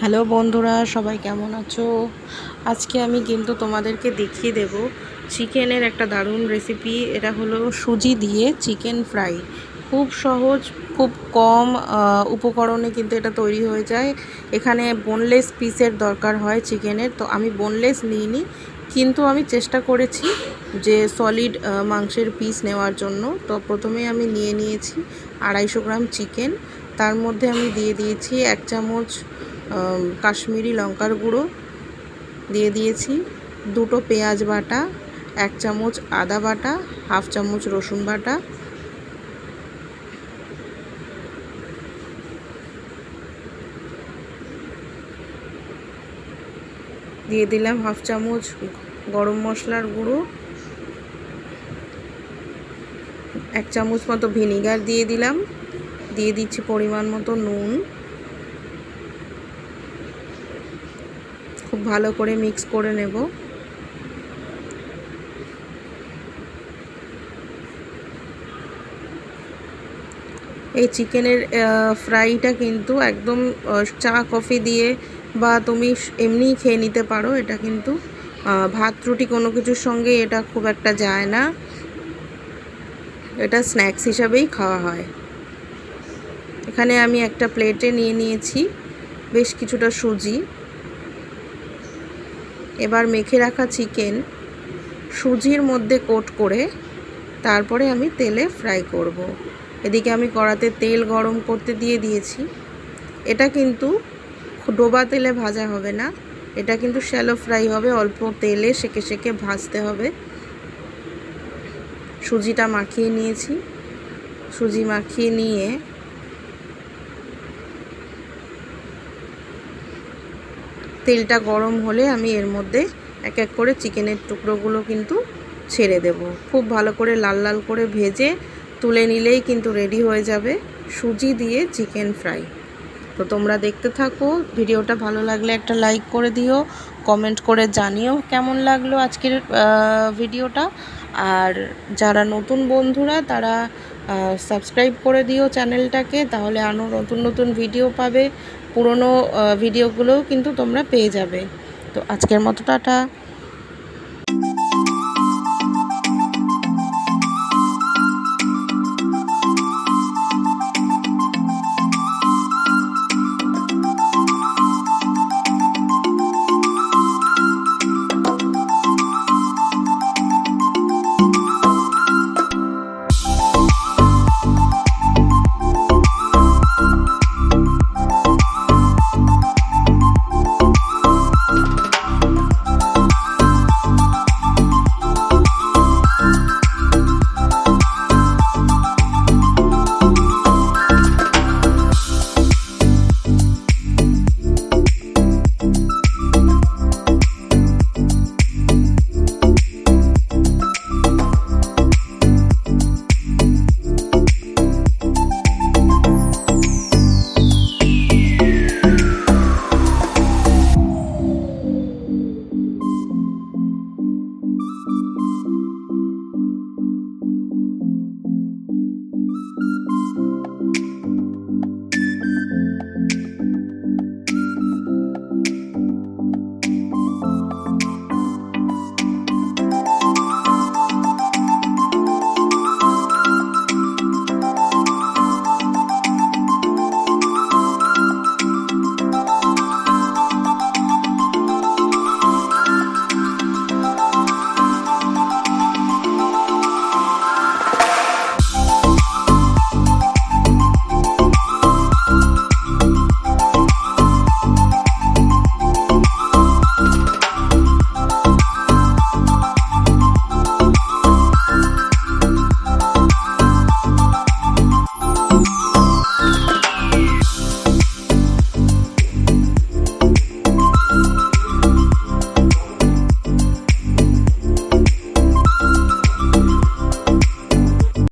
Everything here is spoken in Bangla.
হ্যালো বন্ধুরা, সবাই কেমন আছো? আজকে আমি কিন্তু তোমাদেরকে দেখিয়ে দেব চিকেনের একটা দারুণ রেসিপি এটা হলো সুজি দিয়ে চিকেন ফ্রাই। খুব সহজ, খুব কম উপকরণে কিন্তু এটা তৈরি হয়ে যায়। এখানে বোনলেস পিসের দরকার হয় চিকেনের, তো আমি বোনলেস নিইনি, কিন্তু আমি চেষ্টা করেছি যে সলিড মাংসের পিস নেওয়ার জন্য। তো প্রথমে আমি নিয়ে নিয়েছি আড়াইশো গ্রাম চিকেন, তার মধ্যে আমি দিয়ে দিয়েছি এক চামচ কাশ্মীরি লঙ্কার গুঁড়ো দিয়ে দিয়েছি। দুটো পেঁয়াজ বাটা, এক চামচ আদা বাটা, হাফ চামচ রসুন বাটা। দিয়ে দিলাম হাফ চামচ গরম মশলার গুঁড়ো। এক চামচ মতো ভিনিগার দিয়ে দিলাম। দিয়ে দিচ্ছি পরিমাণ মতো নুন। ভালো করে মিক্স করে নেব। এই চিকেনের ফ্রাইটা কিন্তু একদম চা কফি দিয়ে বা তুমি এমনিই খেয়ে নিতে পারো। এটা কিন্তু ভাত, রুটি কোনো কিছুর সঙ্গে এটা খুব একটা যায় না। এটা স্ন্যাক্স হিসাবেই খাওয়া হয়। এখানে আমি একটা প্লেটে নিয়ে নিয়েছি। বেশ কিছুটা সুজি। এবার মেখে রাখা চিকেন সুজির মধ্যে কোট করে তারপরে আমি তেলে ফ্রাই করব। এদিকে আমি কড়াতে তেল গরম করতে দিয়ে দিয়েছি। এটা কিন্তু ডোবা তেলে ভাজা হবে না। এটা কিন্তু শ্যালো ফ্রাই হবে, অল্প তেলে সেকে সেকে ভাজতে হবে। সুজিটা মাখিয়ে নিয়েছি। সুজি মাখিয়ে নিয়ে তেলটা গরম হলে আমি এর মধ্যে এক এক করে চিকেনের টুকরোগুলো কিন্তু ছেড়ে দেব। খুব ভালো করে লাল লাল করে ভেজে তুলে নিলেই কিন্তু রেডি হয়ে যাবে সুজি দিয়ে চিকেন ফ্রাই। তো তোমরা দেখতে থাকো, ভিডিওটা ভালো লাগলে একটা লাইক করে দিও, কমেন্ট করে জানিও কেমন লাগল আজকের ভিডিওটা। আর যারা নতুন বন্ধুরা, তারা সাবস্ক্রাইব করে দিও চ্যানেলটাকে, তাহলে আরও নতুন নতুন ভিডিও পাবে। পুরনো ভিডিওগুলোও কিন্তু তোমরা পেয়ে যাবে। তো আজকের মতো টাটা।